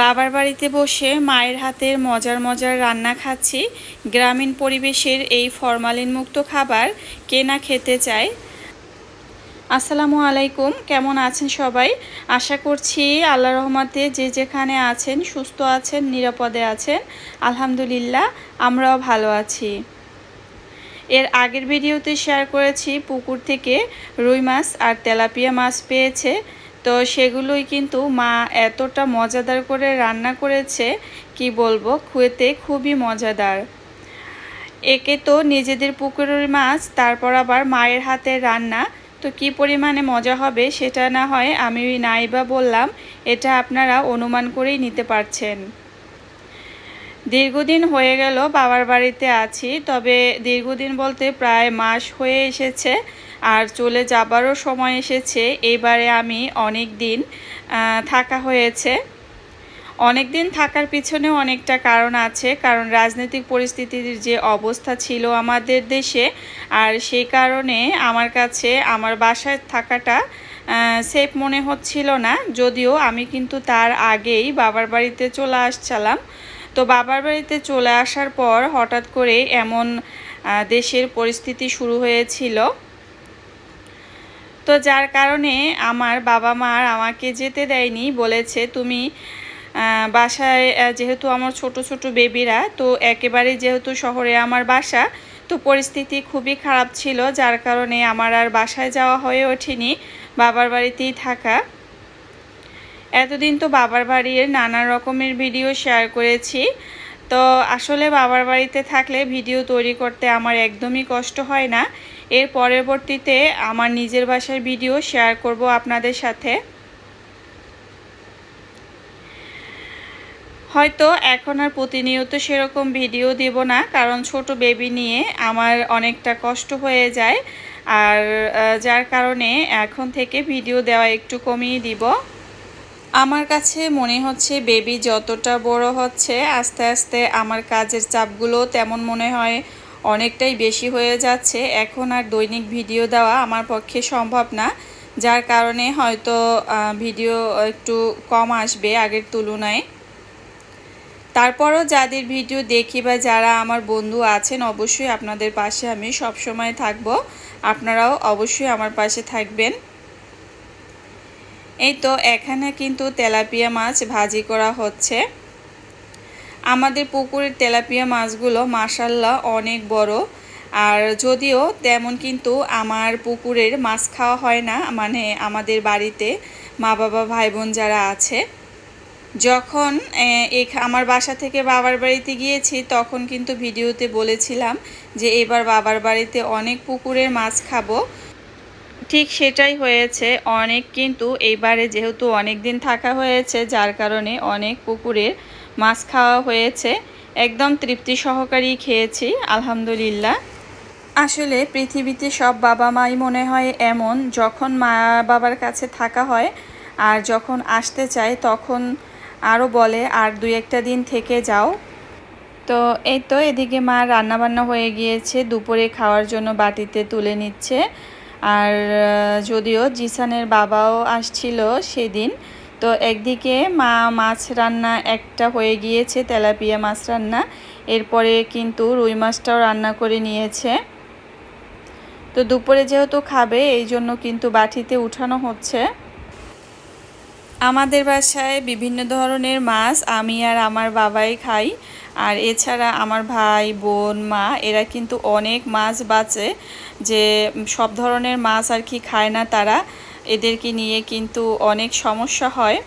বাবার বাড়িতে বসে মায়ের হাতের মজার মজার রান্না খাচ্ছি। গ্রামীণ পরিবেশের এই ফরমালিন মুক্ত খাবার কে না খেতে চায়? আসসালামু আলাইকুম, কেমন আছেন সবাই? আশা করছি আল্লাহ রহমতে যে যেখানে আছেন, সুস্থ আছেন, নিরাপদে আছেন। আলহামদুলিল্লাহ, আমরাও ভালো আছি। এর আগের ভিডিওতে শেয়ার করেছি, পুকুর থেকে রুই মাছ আর তেলাপিয়া মাছ পেয়েছে। তো সেগুলোই কিন্তু মা এতটা মজাদার করে রান্না করেছে, কি বলব, খুয়েতে খুবই মজাদার। একে তো নিজেদের পুকুরের মাছ, তারপর আবার মায়ের হাতে রান্না। তো কি পরিমাণে মজা হবে সেটা না হয় আমি নাইবা বললাম, এটা আপনারা অনুমান করেই নিতে পারছেন। দীর্ঘদিন হয়ে গেল বাবার বাড়িতে আছি, তবে দীর্ঘদিন বলতে প্রায় মাস হয়ে এসেছে আর চলে যাবারও সময় এসেছে। এবারে আমি অনেক দিন থাকা হয়েছে। অনেক দিন থাকার পিছনেও অনেকটা কারণ আছে, কারণ রাজনৈতিক পরিস্থিতির যে অবস্থা ছিল আমাদের দেশে আর সেই কারণে আমার কাছে, আমার বাসায় থাকাটা সেফ মনে হচ্ছিল না। যদিও আমি কিন্তু তার আগেই বাবার বাড়িতে চলে আসছিলাম। তো বাবার বাড়িতে চলে আসার পর হঠাৎ করে এমন দেশের পরিস্থিতি শুরু হয়েছিল। তো যার কারণে আমার বাবা মার আমাকে যেতে দেয়নি, বলেছে, তুমি বাসায় যেহেতু আমার ছোট ছোট বেবিরা, তো একেবারে যেহেতু শহরে আমার বাসা, তো পরিস্থিতি খুবই খারাপ ছিল। যার কারণে আমার আর বাসায় যাওয়া হয়ে ওঠেনি, বাবার বাড়িতেই থাকা। এতদিন তো বাবার বাড়ির নানা রকমের ভিডিও শেয়ার করেছি। তো আসলে বাবার বাড়িতে থাকলে ভিডিও তৈরি করতে আমার একদমই কষ্ট হয় না। এর পরবর্তীতে আমার নিজের বাসার ভিডিও শেয়ার করব আপনাদের সাথে। হয়তো এখন আর প্রতিনিয়ত সেরকম ভিডিও দেব না, কারণ ছোট বেবি নিয়ে আমার অনেকটা কষ্ট হয়ে যায়। আর যার কারণে এখন থেকে ভিডিও দেওয়া একটু কমিয়ে দিব। আমার কাছে মনে হচ্ছে বেবি যতটা বড় হচ্ছে, আস্তে আস্তে আমার কাজের চাপগুলো তেমন মনে হয় অনেকটাই বেশি হয়ে যাচ্ছে। এখন আর দৈনিক ভিডিও দেওয়া আমার পক্ষে সম্ভব না। যার কারণে হয়তো ভিডিও একটু কম আসবে আগের তুলনায়। তারপরও যাদের ভিডিও দেখি বা যারা আমার বন্ধু আছেন, অবশ্যই আপনাদের পাশে আমি সব সময় থাকব। আপনারাও অবশ্যই আমার পাশে থাকবেন। এই তো এখানে কিন্তু তেলাপিয়া মাছ ভাজি করা হচ্ছে। আমাদের পুকুরের তেলাপিয়া মাছগুলো মাসাল্লাহ অনেক বড়। আর যদিও তেমন কিন্তু আমার পুকুরের মাছ খাওয়া হয় না মানে আমাদের বাড়িতে মা বাবা ভাই বোন যারা আছে। যখন আমার বাসা থেকে বাবার বাড়িতে গিয়েছি, তখন কিন্তু ভিডিওতে বলেছিলাম যে এবার বাবার বাড়িতে অনেক পুকুরের মাছ খাব। ঠিক সেটাই হয়েছে। অনেক কিন্তু এইবারে যেহেতু অনেক দিন থাকা হয়েছে, যার কারণে অনেক পুকুরের মাছ খাওয়া হয়েছে। একদম তৃপ্তি সহকারী খেয়েছি, আলহামদুলিল্লাহ। আসলে পৃথিবীতে সব বাবা মাই মনে হয় এমন, যখন মা বাবার কাছে থাকা হয় আর যখন আসতে চায়, তখন আরও বলে, আর দুই একটা দিন থেকে যাও। তো এই তো এদিকে মা রান্নাবান্না হয়ে গিয়েছে, দুপুরে খাওয়ার জন্য বাটিতে তুলে নিচ্ছে। আর যদিও জিসানের বাবাও আসছিল সেদিন, তো একদিকে মা মাছ রান্না একটা হয়ে গিয়েছে, তেলাপিয়া মাছ রান্না, এরপরে কিন্তু রুই মাছটাও রান্না করে নিয়েছে। তো দুপুরে যেহেতু খাবে, এই জন্য কিন্তু বাটিতে উঠানো হচ্ছে। আমাদের বাসায় বিভিন্ন ধরনের মাছ আমি আর আমার বাবাই খাই। আর এছাড়া আমার ভাই, বোন, মা, এরা কিন্তু অনেক মাছ বাঁচে যে সব ধরনের মাছ আর কি খায় না তারা। এদেরকে নিয়ে কিন্তু অনেক সমস্যা হয়।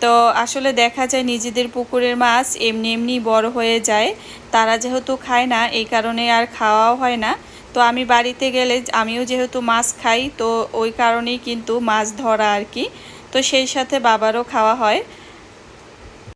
তো আসলে দেখা যায় নিজেদের পুকুরের মাছ এমনি এমনি বড় হয়ে যায়। তারা যেহেতু খায় না, এই কারণে আর খাওয়াও হয় না। তো আমি বাড়িতে গেলে আমিও যেহেতু মাছ খাই, তো ওই কারণেই কিন্তু মাছ ধরা আর কি। তো সেই সাথে বাবারও খাওয়া হয়।